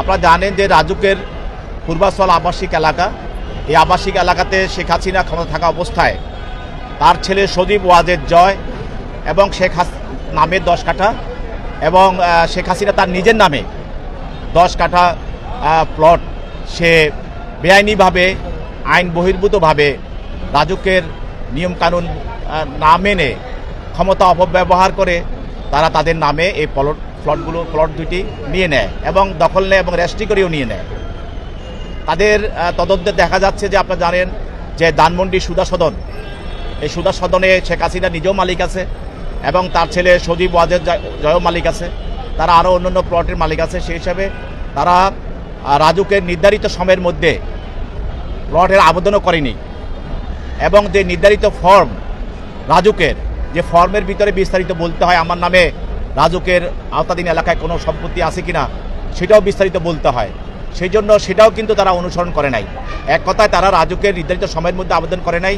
আপনারা জানেন যে রাজুকের পূর্বাচল আবাসিক এলাকা। এই আবাসিক এলাকাতে শেখ হাসিনা ক্ষমতা থাকা অবস্থায় তার ছেলে সজীব ওয়াজেদ জয় এবং শেখ হাস নামে দশ কাঠা এবং শেখ হাসিনা তার নিজের নামে দশ কাঠা প্লট সে বেআইনিভাবে, আইন বহির্ভূতভাবে রাজুকের নিয়মকানুন না মেনে ক্ষমতা অপব্যবহার করে তারা তাদের নামে এই প্লট প্লটগুলো প্লট দুটি নিয়ে নেয় এবং দখল নেয় এবং রেস্ট্রি করেও নিয়ে নেয়। তাদের তদন্তে দেখা যাচ্ছে যে আপনারা জানেন যে ধানমন্ডি সুদা সদন এই সুদা সদনে শেখ হাসিনা নিজেও মালিক আছে এবং তার ছেলে সজীব ওয়াজের জয়- মালিক আছে। তারা আরও অন্যান্য প্লটের মালিক আছে। সেই হিসাবে তারা আহ, রাজুকের নির্ধারিত সময়ের মধ্যে প্লটের আবেদনও করেনি এবং যে নির্ধারিত ফর্ম রাজুকের যে ফর্মের ভিতরে বিস্তারিত বলতে হয় আমার নামে, রাজুকের আওতাধীন এলাকায় কোনো সম্পত্তি আছে কিনা, সেটাও বিস্তারিত বলতে হয়। সেই জন্য সেটাও কিন্তু তারা অনুসরণ করে নাই। এক কথায় তারা রাজুকের নির্ধারিত সময়ের মধ্যে আবেদন করে নাই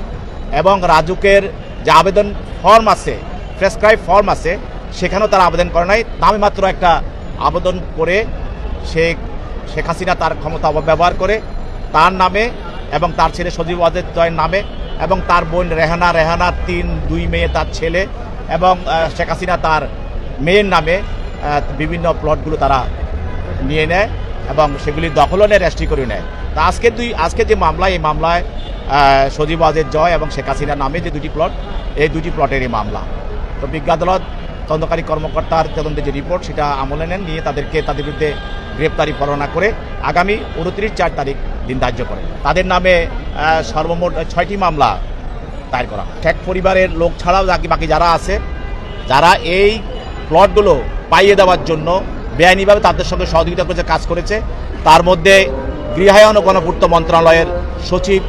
এবং রাজুকের যে আবেদন ফর্ম আছে প্রেসক্রাইব ফর্ম আছে, সেখানেও তারা আবেদন করে নাই। নামে মাত্র একটা আবেদন করে সে, শেখ হাসিনা তার ক্ষমতা অপব্যবহার করে, তার নামে এবং তার ছেলে সজীব ওয়াজেদ জয়ের নামে এবং তার বোন রেহানা রেহানার তিন, দুই মেয়ে তার ছেলে এবং শেখ হাসিনা তার মেয়ের নামে বিভিন্ন প্লটগুলো তারা নিয়ে নেয় এবং সেগুলি দখলও নেয় রেস্ট্রি করে নেয়। তা আজকে দুই, আজকে যে মামলা এই মামলায় সজীব ওয়াজেদ জয় এবং শেখ হাসিনার নামে যে দুটি প্লট এই দুটি প্লটেরই মামলা। তো বিজ্ঞ আদালত, তদন্তকারী কর্মকর্তার তদন্তের যে রিপোর্ট সেটা আমলে নেন, নিয়ে তাদেরকে, তাদের বিরুদ্ধে গ্রেপ্তারি পরোয়ানা করে আগামী উনত্রিশ চার তারিখ দিন ধার্য করে তাদের নামে সর্বমোট ছয়টি মামলা দায়ের করা ঠেক পরিবারের লোক ছাড়াও বাকি বাকি যারা আছে, যারা এই প্লটগুলো পাইয়ে দেওয়ার জন্য বেআইনিভাবে তাদের সঙ্গে সহযোগিতা করেছে, কাজ করেছে, তার মধ্যে গৃহায়ন ও গণপূর্ত মন্ত্রণালয়ের সচিব